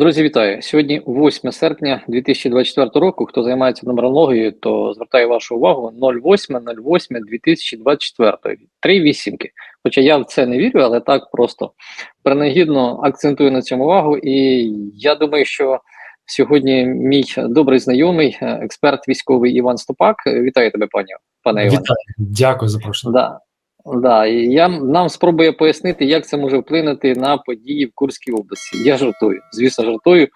Друзі, вітаю! Сьогодні 8 серпня 2024 року. Хто займається нумерологією, то звертаю вашу увагу 08.08.2024. Три вісімки. Хоча я в це не вірю, але так просто принагідно акцентую на цьому увагу. І я думаю, що сьогодні мій добрий знайомий, експерт військовий Іван Стопак. Вітаю тебе, пані пане Іване. Вітаю, дякую за запрошення. Да. Да, і я нам спробує пояснити, як це може вплинути на події в Курській області. Я жартую, звісно, жартую.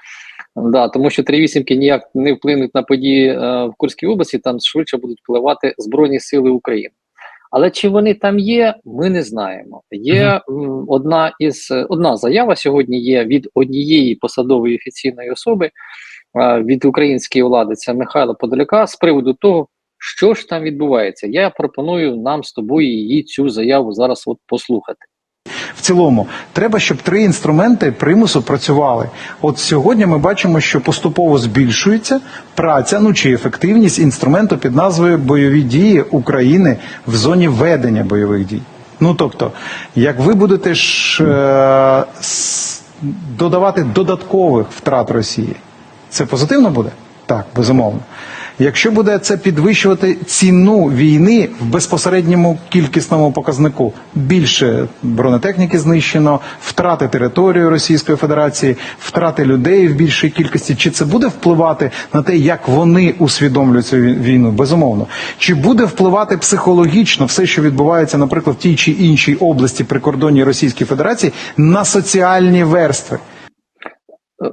Да, тому що три вісімки ніяк не вплинуть на події е, в Курській області, там швидше будуть впливати Збройні Сили України. Але чи вони там є, ми не знаємо. Є м, одна із одна заява сьогодні є від однієї посадової офіційної особи е, від української влади, це Михайла Подоляка, з приводу того, що ж там відбувається. Я пропоную нам з тобою її цю заяву зараз от послухати. В цілому треба, щоб три інструменти примусу працювали. От сьогодні ми бачимо, що поступово збільшується праця, ну чи ефективність інструменту під назвою бойові дії України в зоні ведення бойових дій. Ну тобто, як ви будете ж е, додавати додаткових втрат Росії, це позитивно буде? Так, безумовно. Якщо буде це підвищувати ціну війни в безпосередньому кількісному показнику, більше бронетехніки знищено, втрати території Російської Федерації, втрати людей в більшій кількості, чи це буде впливати на те, як вони усвідомлюють цю війну? Безумовно, чи буде впливати психологічно все, що відбувається, наприклад, в тій чи іншій області прикордонній Російської Федерації, на соціальні верстви? Е,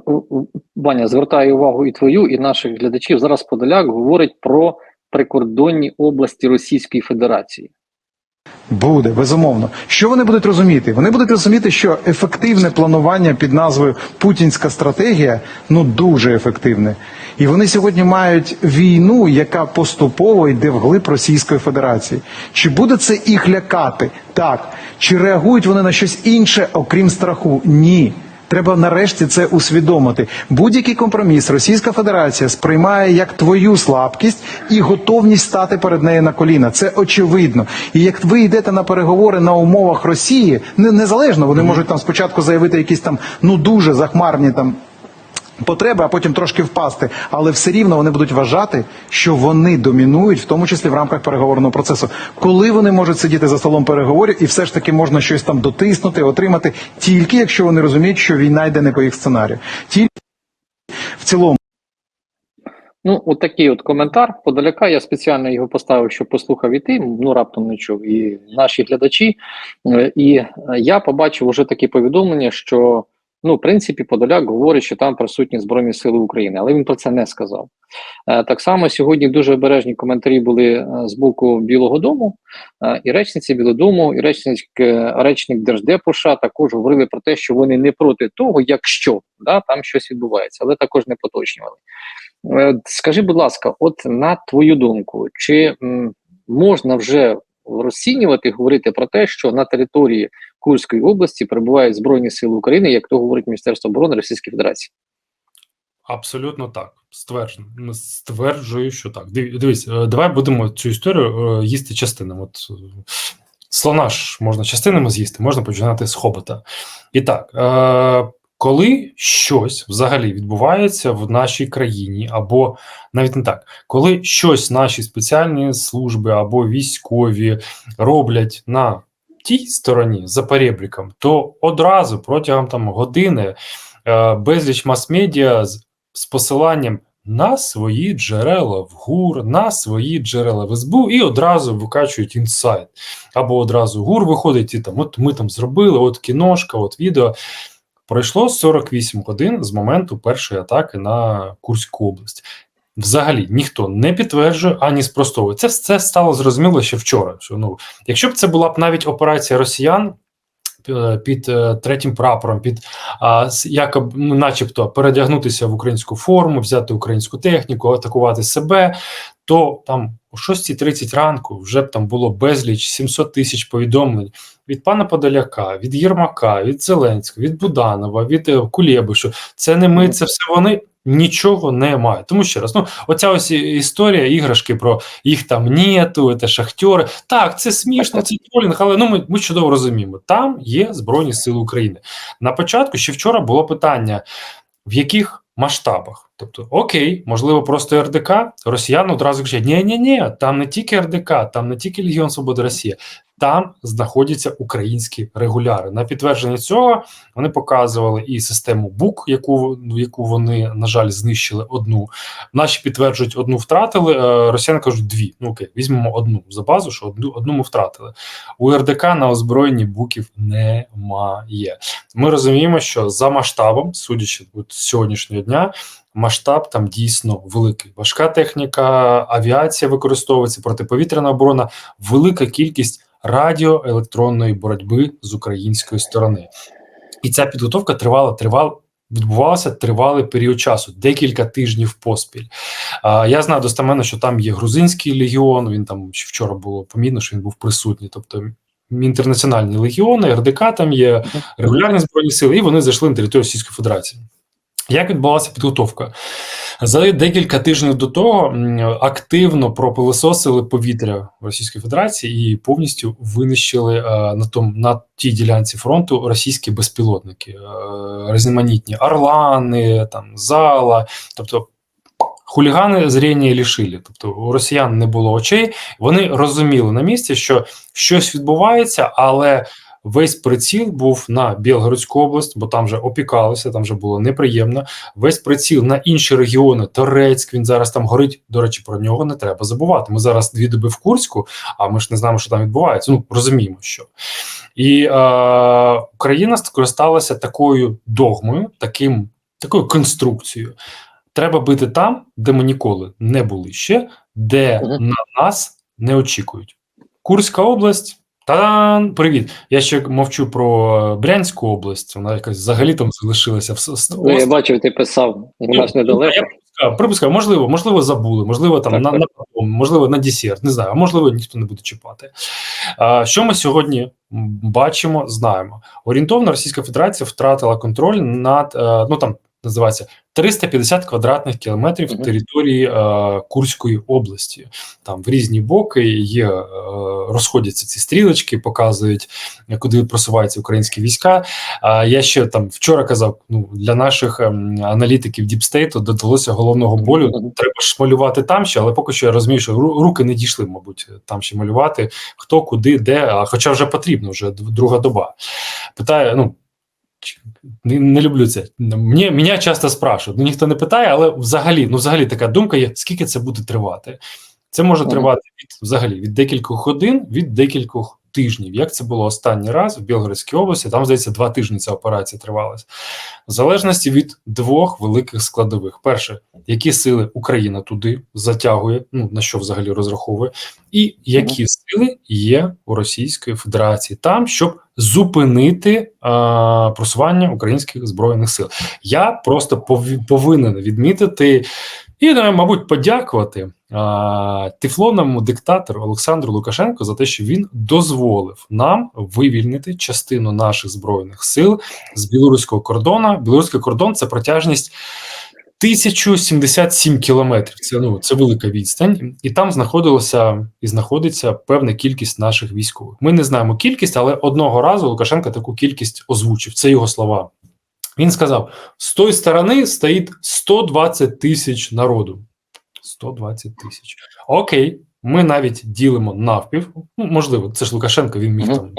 Ваня, звертаю увагу і твою, і наших глядачів. Зараз Подоляк говорить про прикордонні області Російської Федерації. Буде безумовно. Що вони будуть розуміти? Вони будуть розуміти, що ефективне планування під назвою Путінська стратегія ну дуже ефективне. І вони сьогодні мають війну, яка поступово йде вглиб Російської Федерації. Чи буде це їх лякати? Так. Чи реагують вони на щось інше, окрім страху? Ні. Треба нарешті це усвідомити. Будь-який компроміс Російська Федерація сприймає як твою слабкість і готовність стати перед нею на коліна. Це очевидно. І як ви йдете на переговори на умовах Росії, не незалежно вони можуть там спочатку заявити якісь там ну дуже захмарні там. Потреби, а потім трошки впасти, але все рівно вони будуть вважати, що вони домінують, в тому числі в рамках переговорного процесу. Коли вони можуть сидіти за столом переговорів, і все ж таки можна щось там дотиснути, отримати, тільки якщо вони розуміють, що війна йде не по їх сценарію. Тільки в цілому. Ну, от такий от коментар Подоляка. Я спеціально його поставив, щоб послухав і ти, ну раптом не чув, і наші глядачі. Е, І я побачив уже такі повідомлення, що ну, в принципі, Подоляк говорить, що там присутні Збройні Сили України, але він про це не сказав. Е, Так само сьогодні дуже обережні коментарі були е, з боку Білого Дому, е, і речниці Білого Дому, і речник, речник Держдепу США також говорили про те, що вони не проти того, якщо да, там щось відбувається, але також не поточнювали. Скажи, будь ласка, от на твою думку, чи можна вже розцінювати, говорити про те, що на території Курської області перебувають Збройні Сили України, як то говорить Міністерство оборони Російської Федерації? Абсолютно так. Стверджую, стверджую, що так. Див- Дивись, е, давай будемо цю історію е, їсти частинами. От е, слона ж можна частинами з'їсти, можна починати з хобота. І так, коли щось взагалі відбувається в нашій країні, або навіть не так, коли щось наші спеціальні служби або військові роблять на тій стороні за перебріком, то одразу протягом там години е, безліч мас-медіа з, з посиланням на свої джерела в ГУР, на свої джерела в СБУ і одразу викачують інсайт. Або одразу ГУР виходить і там, от ми там зробили, от кіношка, от відео. Пройшло 48 годин з моменту першої атаки на Курську область. Взагалі ніхто не підтверджує ані спростовує. Це, все стало зрозуміло ще вчора. Що ну, якщо б це була б навіть операція росіян під е, третім прапором, під якоб, ну, начебто передягнутися в українську форму, взяти українську техніку, атакувати себе, то там о 6.30 ранку вже б там було безліч 700 тисяч повідомлень від пана Подоляка, від Єрмака, від Зеленського, від Буданова, від е, Кулєби, що це не ми, це все вони. Нічого немає. Тому ще раз, ну оця ось історія, іграшки про їх там нету, це шахтери. Так, це смішно, це тролінг, але ну ми, ми чудово розуміємо. Там є Збройні Сили України. На початку ще вчора було питання: в яких масштабах? Тобто, окей, можливо, просто РДК, росіяни одразу кажуть, ні, ні, ні, там не тільки РДК, там не тільки Легіон Свободи Росія, там знаходяться українські регуляри. На підтвердження цього вони показували і систему БУК, яку, яку вони, на жаль, знищили одну. Наші підтверджують, одну втратили. е, Росіяни кажуть дві. Ну окей, візьмемо одну за базу, що одну, одну ми втратили. У РДК на озброєнні буків немає. Ми розуміємо, що за масштабом, судячи от сьогоднішнього дня, масштаб там дійсно великий. Важка техніка, авіація використовується, протиповітряна оборона, велика кількість радіоелектронної боротьби з української сторони. І ця підготовка тривала, тривала. Відбувалося тривалий період часу, декілька тижнів поспіль. А, я знаю достеменно, що там є грузинський легіон. Він там ще вчора було помітно, що він був присутній. Тобто інтернаціональні легіони, РДК там є регулярні збройні сили, і вони зайшли на територію Російської Федерації. Як відбувалася підготовка? За декілька тижнів до того активно пропилисосили повітря Російської Федерації і повністю винищили е, на том на тій ділянці фронту російські безпілотники, е, різноманітні орлани, там зала, тобто. Хулігани зріння лишили, тобто у росіян не було очей. Вони розуміли на місці, що щось відбувається, але весь приціл був на Білгородську область, бо там вже опікалося, там вже було неприємно. Весь приціл на інші регіони. Торецьк він зараз там горить. До речі, про нього не треба забувати. Ми зараз дві доби в Курську, а ми ж не знаємо, що там відбувається. Ну розуміємо, що і е, Україна скористалася такою догмою, таким такою конструкцією. Треба бити там, де ми ніколи не були ще, де на нас не очікують. Курська область. Та-дан! Привіт! Я ще мовчу про Брянську область. Вона якась взагалі там залишилася в Ну, я бачив, ти писав, вона ж Ну, недалеко. Я припускаю, припускаю, можливо, можливо, забули, можливо, там Так, на, так. на можливо, на десерт, не знаю, а можливо, ніхто не буде чіпати. А, що ми сьогодні бачимо, знаємо. Орієнтовно Російська Федерація втратила контроль над е, ну там називається 350 квадратних кілометрів Мгм. території е, Курської області. Там в різні боки є е, розходяться ці стрілочки, показують, е, куди просуваються українські війська. А я ще там вчора казав: ну для наших ем, аналітиків Діпстейту додалося головного болю. Мгм. Треба ж малювати там ще, але поки що я розумію, що ру- руки не дійшли, мабуть, там ще малювати хто, куди, де. А хоча вже потрібно, вже друга доба. Питає, ну. Не, не люблю це. Мені, мене часто спрашують. Ну ніхто не питає, але взагалі, ну взагалі така думка є, скільки це буде тривати. Це може тривати від взагалі від декількох годин, від декількох тижнів. Як це було останній раз в Білгородській області? Там здається два тижні ця операція тривалася. В залежності від двох великих складових: перше, які сили Україна туди затягує, ну на що взагалі розраховує, і які сили є у Російської Федерації там, щоб зупинити а, просування українських збройних сил. Я просто пов- повинен відмітити і, е, мабуть, подякувати тефлонному диктатору Олександру Лукашенку за те, що він дозволив нам вивільнити частину наших збройних сил з білоруського кордону. Білоруський кордон це протяжність. 1077 кілометрів. Це ну це велика відстань, і там знаходилося і знаходиться певна кількість наших військових. Ми не знаємо кількість, але одного разу Лукашенко таку кількість озвучив. Це його слова. Він сказав: з тої сторони стоїть 120 тисяч народу. 120 тисяч. Окей, ми навіть ділимо навпів. Ну, можливо, це ж Лукашенко, він міг там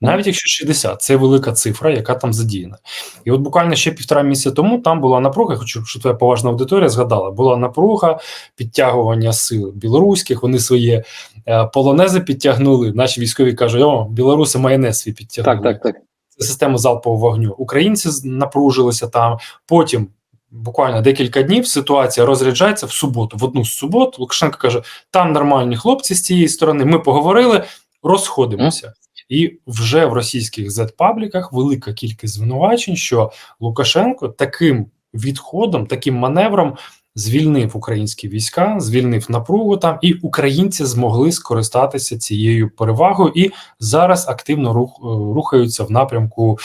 навіть якщо 60, це велика цифра, яка там задіяна. І от буквально ще півтора місяця тому там була напруга. я Хочу, щоб твоя поважна аудиторія згадала. Була напруга підтягування сил білоруських. Вони свої е, полонези підтягнули. Наші військові кажуть: о, білоруси майонез свій підтягнули. Так, так, так. Це система залпового вогню. Українці напружилися там. Потім. Буквально декілька днів ситуація розряджається в суботу. В одну з субот Лукашенко каже: там нормальні хлопці з цієї сторони. Ми поговорили, розходимося. І вже в російських зет-пабліках велика кількість звинувачень, що Лукашенко таким відходом, таким маневром звільнив українські війська, звільнив напругу там, і українці змогли скористатися цією перевагою і зараз активно рух, е, рухаються в напрямку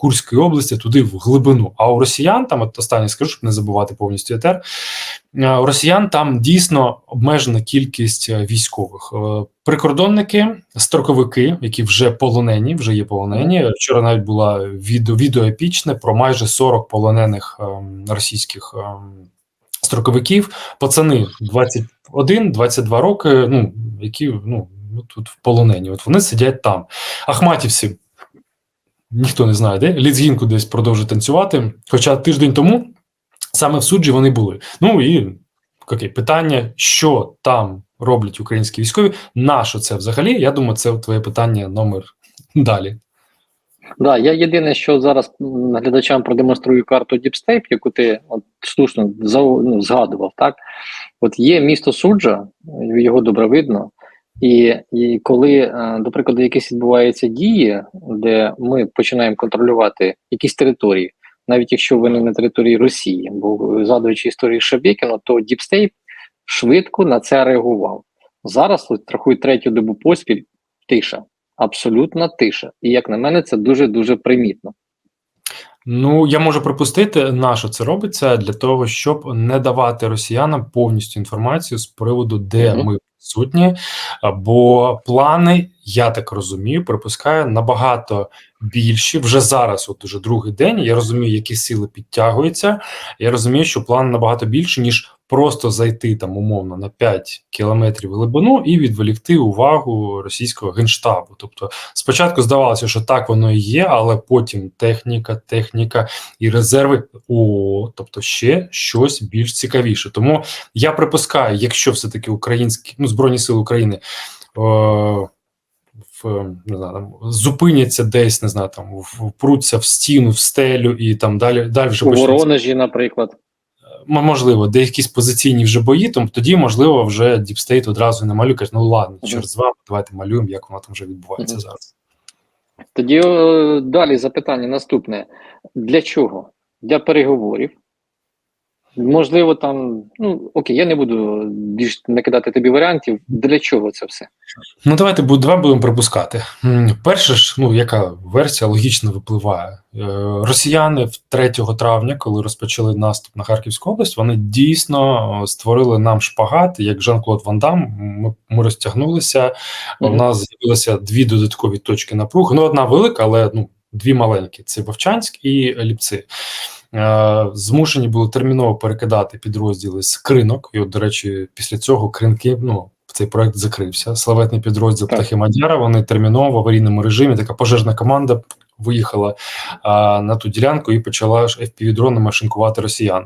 Курської області, туди в глибину. А у росіян там, от останнє скажу, щоб не забувати повністю етер. е, У росіян там дійсно обмежена кількість е, військових. Е, Прикордонники, строковики, які вже полонені, вже є полонені. Вчора навіть була відео, відео епічне про майже 40 полонених ем, російських ем, строковиків. Пацани 21-22 роки, ну які ну тут в полонені. От вони сидять там. Ахматівці. Ніхто не знає, де Ліцгінку десь продовжує танцювати. Хоча тиждень тому саме в суджі вони були. Ну і окей, питання, що там роблять українські військові, на що це взагалі? Я думаю, це твоє питання номер далі. Да, я єдине, що зараз глядачам продемонструю карту Діпстейп, яку ти от слушно ну, згадував. Так, от є місто Суджа, його добре видно. І, і коли, е, до прикладу, якісь відбуваються дії, де ми починаємо контролювати якісь території, навіть якщо вони на території Росії, бо згадуючи історію Шабєкіна, то Діпстейп швидко на це реагував. Зараз от, третю добу поспіль тиша, абсолютна тиша. І як на мене, це дуже дуже примітно. Ну, я можу припустити, на що це робиться для того, щоб не давати росіянам повністю інформацію з приводу, де Мгм. ми присутні, бо плани, я так розумію, припускаю набагато більші вже зараз. От уже другий день. Я розумію, які сили підтягуються. Я розумію, що план набагато більше, ніж просто зайти там умовно на 5 кілометрів глибину і відволікти увагу російського генштабу. Тобто, спочатку здавалося, що так воно і є, але потім техніка, техніка і резерви. О, тобто ще щось більш цікавіше. Тому я припускаю, якщо все-таки українські ну збройні сили України. О, в не знаю, там зупиняться десь, не знаю, там впруться в стіну, в стелю і там далі далі вже У Воронежі, наприклад. Можливо, де якісь позиційні вже бої, то тоді, можливо, вже Діпстейт одразу не малює, каже, ну ладно, через вами, давайте малюємо, як воно там вже відбувається Мгм. зараз. Тоді е, далі запитання наступне: для чого? Для переговорів. Можливо, там, ну окей, я не буду більш накидати тобі варіантів. Для чого це все? Ну, давайте давай будемо припускати. Перше ж, ну яка версія логічно випливає? Е, Росіяни 3 травня, коли розпочали наступ на Харківську область, вони дійсно е, створили нам шпагат, як Жан-Клод Ван Дам. Ми, ми розтягнулися. У нас з'явилося дві додаткові точки напруги. Ну, одна велика, але ну дві маленькі: це Вовчанськ і Ліпці. Е, Змушені були терміново перекидати підрозділи з кринок. І, от, до речі, після цього кринки, ну цей проект закрився. Славетний підрозділ Так. Птахи Мадяра. Вони терміново в аварійному режимі. Така пожежна команда виїхала а, на ту ділянку і почала FPV-дронами шинкувати росіян.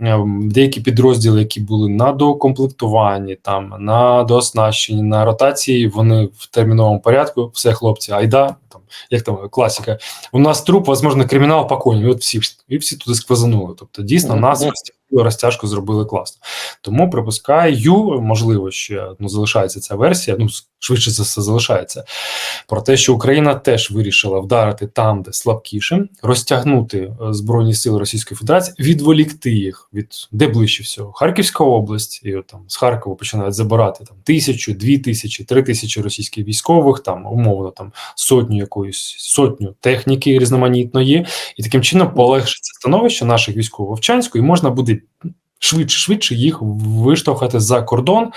Е, Деякі підрозділи, які були на докомплектуванні, там на дооснащенні, на ротації, вони в терміновому порядку. Все, хлопці, айда, там як там класика. У нас труп, можливо, кримінал по коні. От всі і всі туди сквозанули. Тобто, дійсно, нас розтягнули, розтяжку зробили класно. Тому припускаю, можливо, ще ну залишається ця версія. Ну швидше за все залишається про те, що Україна теж вирішила вдарити там, де слабкіше, розтягнути е, збройні сили Російської Федерації, відволікти їх від де ближче всього. Харківська область, і от там з Харкова починають забирати там тисячу, дві тисячі, три тисячі російських військових, там умовно там сотню якоїсь сотню техніки різноманітної, і таким чином полегшиться становище наших військових Вовчанську, і можна буде швидше швидше їх виштовхати за кордон.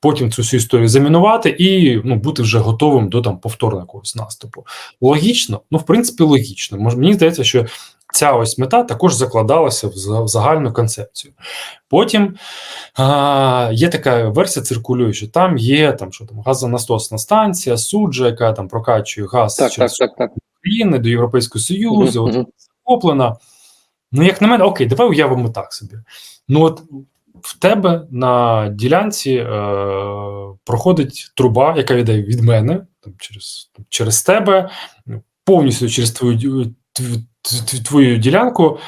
Потім цю всю історію замінувати і ну бути вже готовим до там повторного якогось наступу. Логічно, ну в принципі, логічно. Мож мені здається, що ця ось мета також закладалася в загальну концепцію. Потім а, є така версія, циркулює, що там є там, що там газонасосна станція, суджа, яка там прокачує газ Так, так, через так, так. України до Європейського Союзу. Мгм, от захоплена. Ну, як на мене, окей, давай уявимо так собі. Ну, от в тебе на ділянці е, проходить труба, яка йде від мене, там, через, там, через тебе, повністю через твою, тв- твою ділянку,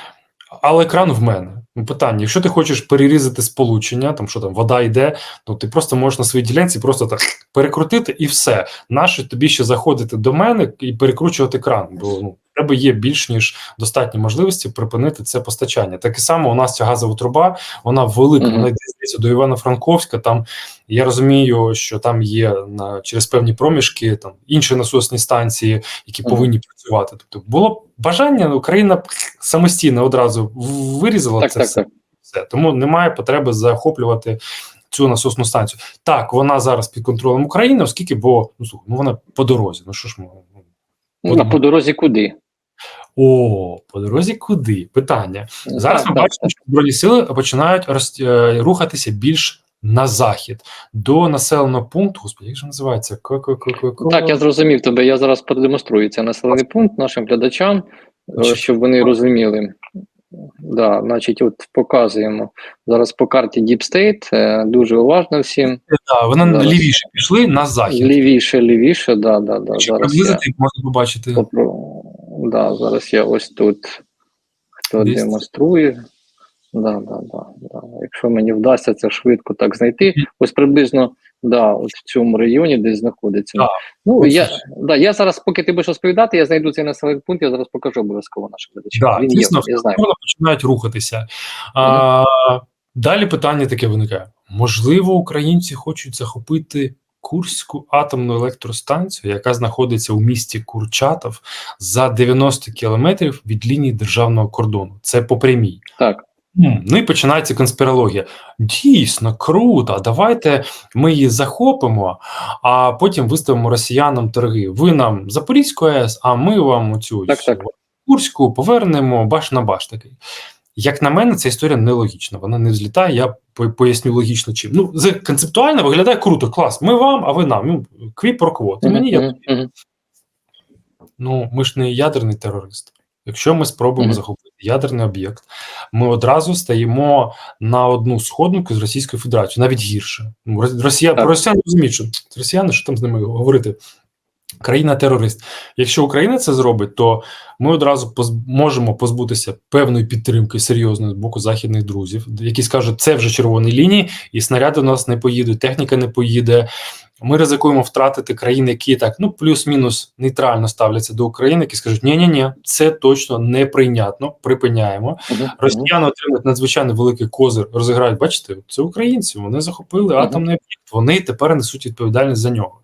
але кран в мене. Ну, питання: якщо ти хочеш перерізати сполучення, там що там вода йде, то ти просто можеш на своїй ділянці просто так перекрутити і все. Наше тобі ще заходити до мене і перекручувати кран? Бо ну, тебе є більш ніж достатні можливості припинити це постачання. Так і само у нас ця газова труба, вона велика, вона йде до Івано-Франковська. Там я розумію, що там є на через певні проміжки там інші насосні станції, які повинні працювати. Тобто було б бажання, Україна самостійно одразу вирізала Так, це так, все. так. все. Тому немає потреби захоплювати цю насосну станцію. Так, вона зараз під контролем України, оскільки, бо ну слухай, ну вона по дорозі. Ну що ж ми ну, Ну, а по дорозі куди? о, по дорозі куди? Питання. Зараз Так, ми так, бачимо, що збройні сили починають роз, е, рухатися більш на захід до населеного пункту. Господи, як же називається? Ко-ко-ко-ко-ко. Так, я зрозумів тебе. Я зараз продемонструю цей населений пункт нашим глядачам, е, щоб вони розуміли. Да, значить, от показуємо зараз по карті Deep State. е, Дуже уважно всім. Да, вони Зараз. лівіше пішли на захід. Лівіше, лівіше, да, да, да. Якщо Зараз я можна побачити. попро... да, зараз я ось тут хто Десь. демонструє. Да, да, да, да. Якщо мені вдасться це швидко так знайти, ось приблизно да, от в цьому районі десь знаходиться. Так. Ну я да, я зараз, поки ти будеш розповідати, я знайду цей населений пункт, я зараз покажу обов'язково нашим глядачам. Да, Він дійсно, є, я знаю. Починають рухатися. А, далі питання таке виникає: можливо, українці хочуть захопити Курську атомну електростанцію, яка знаходиться у місті Курчатов за 90 кілометрів від лінії державного кордону. Це по прямій. Так, М, Ну і починається конспірологія. Дійсно, круто. Давайте ми її захопимо, а потім виставимо росіянам торги. Ви нам Запорізьку АЕС, а ми вам цю Так, так. Курську повернемо баш на баш такий. Як на мене, ця історія нелогічна. Вона не взлітає. Я по- поясню логічно чим. Ну, з- концептуально виглядає круто, клас. Ми вам, а ви нам. Ну, кві про кво. Ти мені, я Мгм, мгм. Ну, ми ж не ядерний терорист. Якщо ми спробуємо Мгм. захопити ядерний об'єкт, ми одразу стаємо на одну сходинку з Російською Федерацією, навіть гірше. Ну, Росія, Так. про росіян розуміють, що росіяни, що там з ними говорити? Країна-терорист. Якщо Україна це зробить, то ми одразу поз- можемо позбутися певної підтримки серйозної з боку західних друзів, які скажуть, це вже червоні лінії, і снаряди у нас не поїдуть, техніка не поїде. Ми ризикуємо втратити країни, які так ну плюс-мінус нейтрально ставляться до України, які скажуть, ні ні ні це точно неприйнятно, припиняємо. Мгм. Росіяни отримують надзвичайно великий козир, розіграють. Бачите, це українці. Вони захопили Мгм. атомний об'єкт. Вони тепер несуть відповідальність за нього.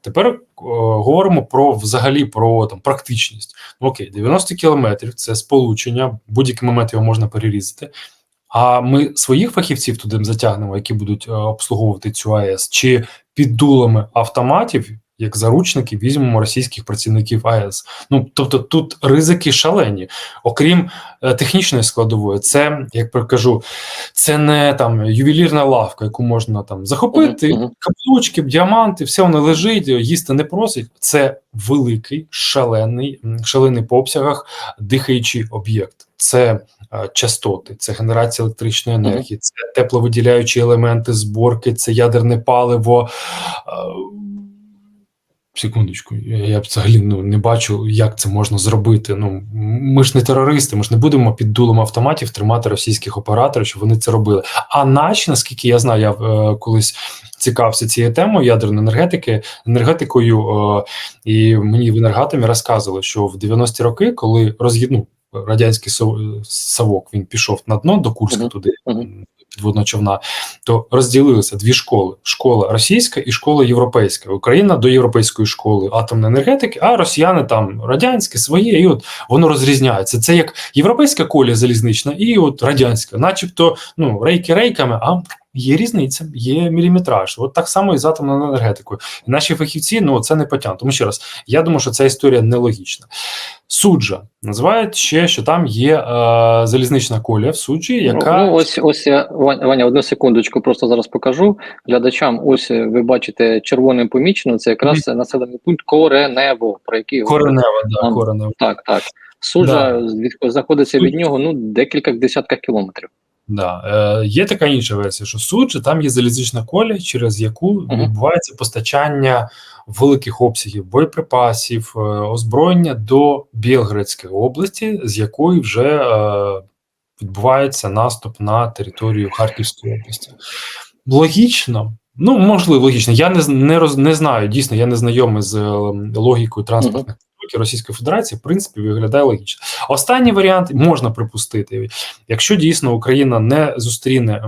Тепер о, говоримо про взагалі про там практичність. Ну, окей, 90 кілометрів це сполучення. Будь-який момент його можна перерізати. А ми своїх фахівців туди затягнемо, які будуть е, обслуговувати цю АЕС, чи під дулами автоматів, як заручники, візьмемо російських працівників АЕС. Ну тобто тут ризики шалені, окрім е, технічної складової, це як кажу, це не там ювелірна лавка, яку можна там захопити, Мгм, мгм. каблучки, діаманти, все воно лежить, їсти не просить. Це великий, шалений, шалений по обсягах дихаючий об'єкт. Це е, частоти, це генерація електричної енергії, це тепловиділяючі елементи зборки, це ядерне паливо. Секундочку, я, я взагалі ну, не бачу, як це можна зробити. Ну ми ж не терористи, ми ж не будемо під дулом автоматів тримати російських операторів, щоб вони це робили. А наші, наскільки я знаю, я е, колись цікавився цією темою ядерної енергетики, енергетикою, е, і мені в енергатомі розказували, що в 90-ті роки, коли роз'єдну радянський сов- совок він пішов на дно до Курська туди. Підводного човна, то розділилися дві школи: школа російська і школа європейська. Україна до європейської школи атомної енергетики, а росіяни там радянські своє, і от воно розрізняється. Це як європейська колія залізнична, і от радянська, начебто, ну рейки рейками, а є різниця, є міліметраж. От так само і з атомною енергетикою. І наші фахівці ну це не потягнуть. Тому ще раз, я думаю, що ця історія нелогічна. Суджа називають ще, що там є е, залізнична колія в суджі, яка Ну, ось ось я Ваня, одну секундочку, просто зараз покажу глядачам. Ось е, ви бачите червоним помічено. Це якраз населений пункт Коренево, про який коренева, да, Там- коренева. так, так. Суджа від знаходиться від нього ну декілька десятках кілометрів. Да. Е, є така інша версія, що суджа там є залізнична колія, через яку відбувається постачання великих обсягів боєприпасів, е, озброєння до Білградської області, з якої вже е, відбувається наступ на територію Харківської області. Логічно. Ну, можливо, логічно. Я не, не, роз, не знаю, дійсно, я не знайомий з е, логікою транспортних економіки Російської Федерації в принципі виглядає логічно. Останній варіант можна припустити, якщо дійсно Україна не зустріне.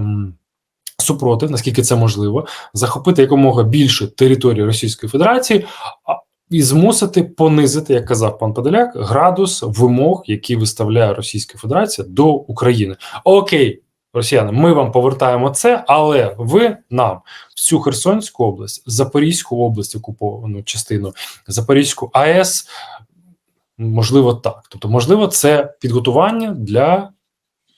Супротив, наскільки це можливо, захопити якомога більше території Російської Федерації і змусити понизити, як казав пан Подоляк, градус вимог, які виставляє Російська Федерація до України. Окей, росіяни, ми вам повертаємо це, але ви нам всю Херсонську область, Запорізьку область, окуповану частину, Запорізьку АЕС, можливо, так. Тобто, можливо, це підготування для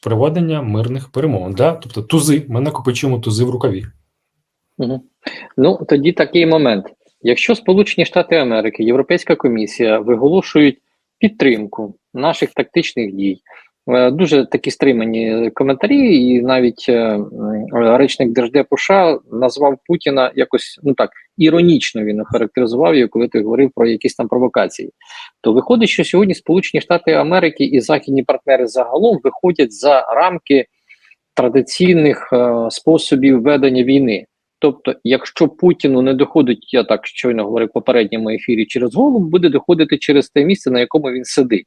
проведення мирних перемовин. Да? Тобто, тузи, ми накопичуємо тузи в рукаві. Ну тоді такий момент. Якщо Сполучені Штати Америки, Європейська комісія виголошують підтримку наших тактичних дій, дуже такі стримані коментарі, і навіть е, речник Держдепу США назвав Путіна якось ну так іронічно він охарактеризував його, коли ти говорив про якісь там провокації. То виходить, що сьогодні Сполучені Штати Америки і західні партнери загалом виходять за рамки традиційних е, способів ведення війни. Тобто, якщо Путіну не доходить, я так щойно говорив в попередньому ефірі, через голову буде доходити через те місце, на якому він сидить.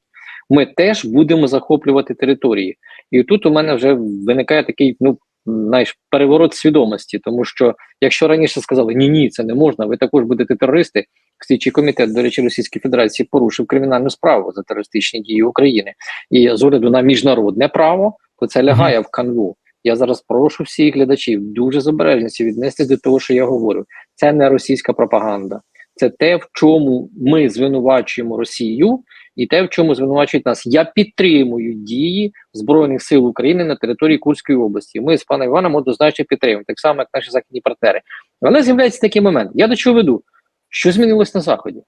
Ми теж будемо захоплювати території, і тут у мене вже виникає такий ну знаєш, переворот свідомості, тому що якщо раніше сказали ні, ні, це не можна, ви також будете терористи. Слідчий комітет, до речі, Російської Федерації порушив кримінальну справу за терористичні дії України і з огляду на міжнародне право, то це лягає в канву. Я зараз прошу всіх глядачів дуже з обережністю віднести до того, що я говорю. Це не російська пропаганда, це те, в чому ми звинувачуємо Росію, і те, в чому звинувачують нас. Я підтримую дії збройних сил України на території Курської області. Ми з паном Іваном однозначно підтримуємо, так само як наші західні партнери. Але з'являється такий момент. Я до чого веду? Що змінилось на заході?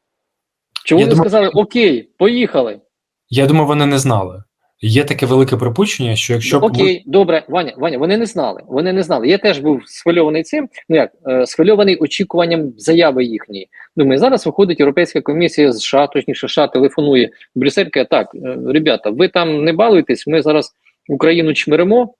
Чому вони думаю- сказали Окей, поїхали? Я думаю, вони не знали. Є таке велике припущення, що якщо б Окей, добре, Ваня, Ваня, вони не знали. Вони не знали. Я теж був схвильований цим. Ну як е, схвильований очікуванням заяви їхньої. Думаю, зараз виходить Європейська комісія з США, точніше, США телефонує Брюссель, каже, так, е, ребята, ви там не балуєтесь, ми зараз Україну чмиримо.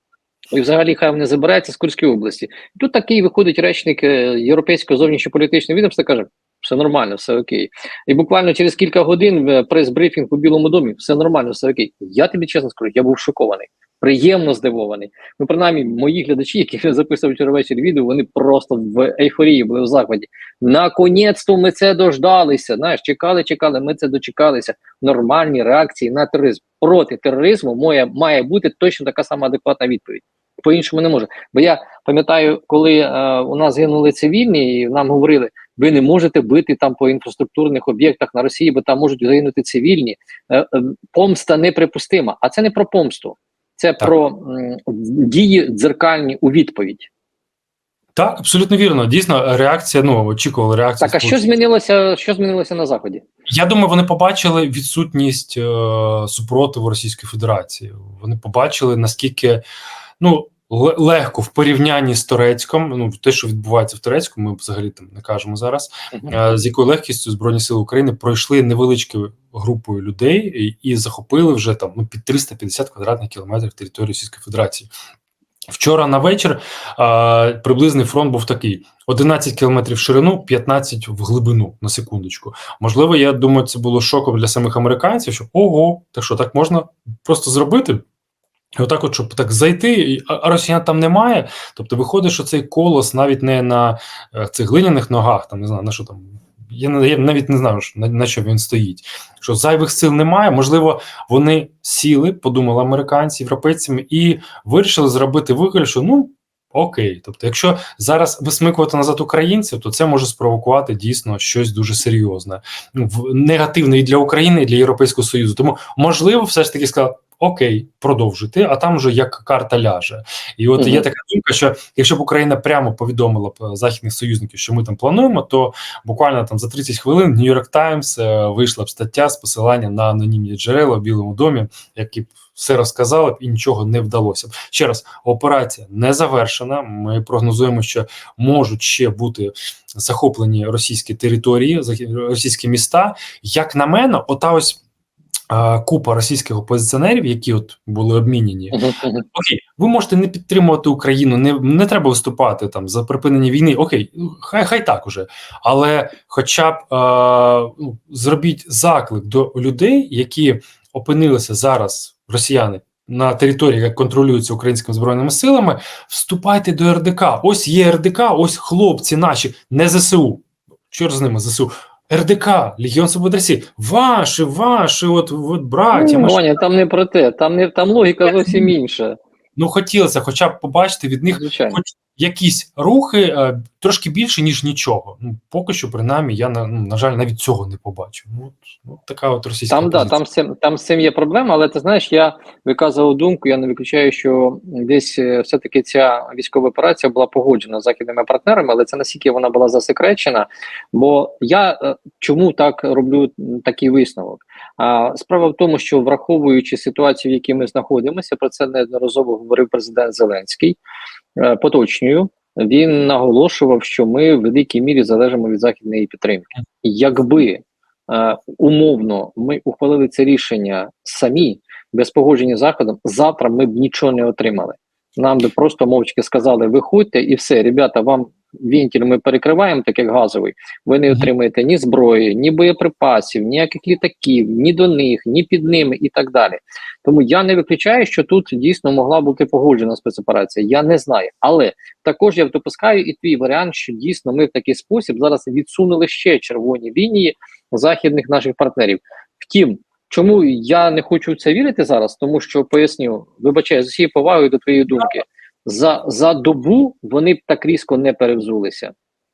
І взагалі хай вони забираються з Курської області. Тут такий виходить речник е, Європейського зовнішньополітичного відомства, каже, все нормально, все окей. І буквально через кілька годин прес-брифінг у Білому домі, все нормально, все окей. Я тобі чесно скажу, я був шокований, приємно здивований. Ну, принаймні, мої глядачі, які записував вчора ввечері відео, вони просто в ейфорії були в захваті. Наконець-то ми це дождалися. Знаєш, чекали, чекали, ми це дочекалися. Нормальні реакції на тероризм. Проти тероризму має, має бути точно така сама адекватна відповідь. По-іншому не може. Бо я пам'ятаю, коли е, у нас гинули цивільні, і нам говорили, ви не можете бити там по інфраструктурних об'єктах на Росії, бо там можуть загинути цивільні. Е, е, помста неприпустима. А це не про помсту, це Так. про дії дзеркальні у відповідь. так, абсолютно вірно. Дійсно, реакція. Ну очікували реакцію. Так, а що змінилося? Що змінилося на заході? Я думаю, вони побачили відсутність е, супротиву Російської Федерації. Вони побачили наскільки ну легко в порівнянні з Турецьком. Ну те, що відбувається в Турецьку, ми взагалі там не кажемо зараз. Е, з якою легкістю збройні сили України пройшли невеличкою групою людей і, захопили вже там ну під 350 квадратних кілометрів території Російської Федерації. Вчора на вечір е, приблизний фронт був такий: 11 кілометрів в ширину, 15 в глибину на секундочку. Можливо, я думаю, це було шоком для самих американців, що ого, так що так можна просто зробити. Отак, от, щоб так зайти, а росіян там немає. Тобто виходить, що цей колос навіть не на е, цих глиняних ногах, там не знаю, на що там. Я, я навіть не знаю, на, на що він стоїть. Що зайвих сил немає. Можливо, вони сіли, подумали американці, європейцями, і вирішили зробити вигляд, що ну окей. Тобто, якщо зараз висмикувати назад українців, то це може спровокувати дійсно щось дуже серйозне, ну, в- негативне і для України, і для Європейського Союзу. Тому можливо, все ж таки сказати. Окей, продовжити, а там вже як карта ляже. І от Мгм. є така думка, що якщо б Україна прямо повідомила б е, західних союзників, що ми там плануємо, то буквально там за 30 хвилин York Times е, вийшла б стаття з посиланням на анонімні джерела в Білому домі, які б все розказали б і нічого не вдалося б. Ще раз, операція не завершена. Ми прогнозуємо, що можуть ще бути захоплені російські території, російські міста. Як на мене, ота ось купа російських опозиціонерів, які от були обмінені. Окей, ви можете не підтримувати Україну, не, не треба виступати там за припинення війни. Окей, хай хай так уже. Але хоча б е, зробіть заклик до людей, які опинилися зараз, росіяни. На території, яка контролюється українськими збройними силами, вступайте до РДК. Ось є РДК, ось хлопці наші, не ЗСУ. Чорт з ними ЗСУ. РДК, Легіон Свободи Росії. Ваші, ваші, от, от браття. Ну, Ваня, там не про те, там не там логіка зовсім інша. Ну хотілося хоча б побачити від них Звичайно. хоч якісь рухи е, трошки більше, ніж нічого. Ну, поки що, принаймні, я на, ну, на жаль, навіть цього не побачив. Ну, от, ну така от російська Там да, там з цим там з цим є проблема, але ти знаєш, я виказував думку. Я не виключаю, що десь е, все-таки ця військова операція була погоджена з західними партнерами, але це наскільки вона була засекречена. Бо я е, чому так роблю такий висновок? А справа в тому, що враховуючи ситуацію, в якій ми знаходимося, про це неодноразово говорив президент Зеленський. Е, Поточнюю. Він наголошував, що ми в великій мірі залежимо від західної підтримки. Якби е, умовно ми ухвалили це рішення самі без погодження з заходом, завтра ми б нічого не отримали. Нам би просто мовчки сказали: виходьте і все, ребята, вам вінтіль ми перекриваємо, так як газовий. Ви не отримаєте ні зброї, ні боєприпасів, ніяких літаків, ні до них, ні під ними, і так далі. Тому я не виключаю, що тут дійсно могла бути погоджена спецоперація. Я не знаю, але також я допускаю і твій варіант, що дійсно ми в такий спосіб зараз відсунули ще червоні лінії західних наших партнерів. Втім, чому я не хочу в це вірити зараз, тому що поясню, вибачаю з усією повагою до твоєї думки. За, за добу вони б так різко не перевзулися.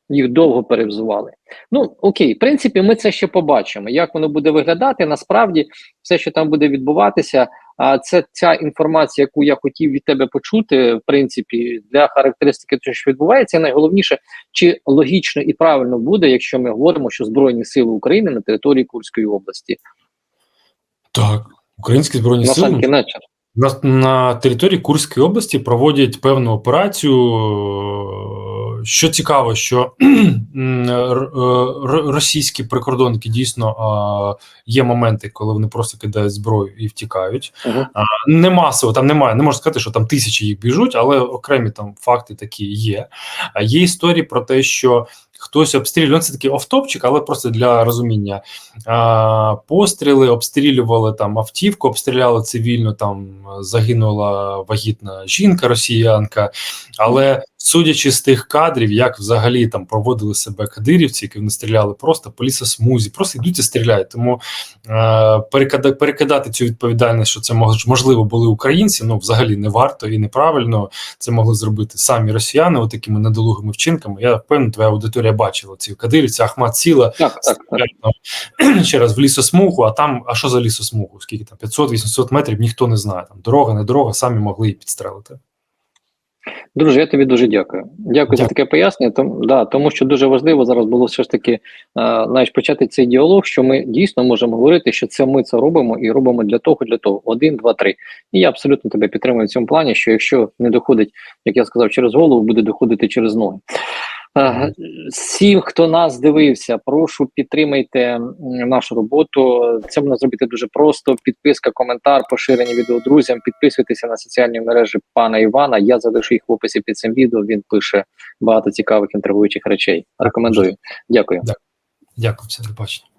Їх довго перевзували. Ну окей, в принципі, ми це ще побачимо. Як воно буде виглядати? Насправді, все, що там буде відбуватися, а це ця інформація, яку я хотів від тебе почути, в принципі, для характеристики того, що відбувається, і найголовніше, чи логічно і правильно буде, якщо ми говоримо, що Збройні Сили України на території Курської області. Так, українські збройні сили. На, на території Курської області проводять певну операцію. Е, Що цікаво, що р- російські прикордонники дійсно е, є моменти, коли вони просто кидають зброю і втікають. Угу. не масово, там немає. Не можна сказати, що там тисячі їх біжуть, але окремі там факти такі є. А є історії про те, що хтось обстрілює. Це такий офтопчик, але просто для розуміння. А, постріли обстрілювали там автівку, обстріляли цивільно. Там загинула вагітна жінка, росіянка. Але судячи з тих кадрів, як взагалі там проводили себе кадирівці, які вони стріляли просто по лісосмузі, просто йдуть і стріляють. Тому е, перекида, перекидати цю відповідальність, що це мож- можливо були українці, ну взагалі не варто і неправильно. Це могли зробити самі росіяни, от недолугими вчинками. Я впевнений, твоя аудиторія бачила ці кадирівці, Ахмат Сіла Так, так, так. ще раз в лісосмугу, а там, а що за лісосмугу? Скільки там 500-800 метрів, ніхто не знає. Там дорога, не дорога, самі могли її підстрелити. Друже, я тобі дуже дякую. Дякую за таке пояснення. Тому, да, тому що дуже важливо зараз було все ж таки е, знаєш, почати цей діалог, що ми дійсно можемо говорити, що це ми це робимо і робимо для того, для того. Один, два, три. І я абсолютно тебе підтримую в цьому плані, що якщо не доходить, як я сказав, через голову, буде доходити через ноги. Е, Всім, хто нас дивився, прошу підтримайте нашу роботу. Це можна зробити дуже просто. Підписка, коментар, поширення відео друзям. Підписуйтеся на соціальні мережі пана Івана. Я залишу їх в описі під цим відео. Він пише багато цікавих інтригуючих речей. Рекомендую. Дякую. Дякую, все, до побачення.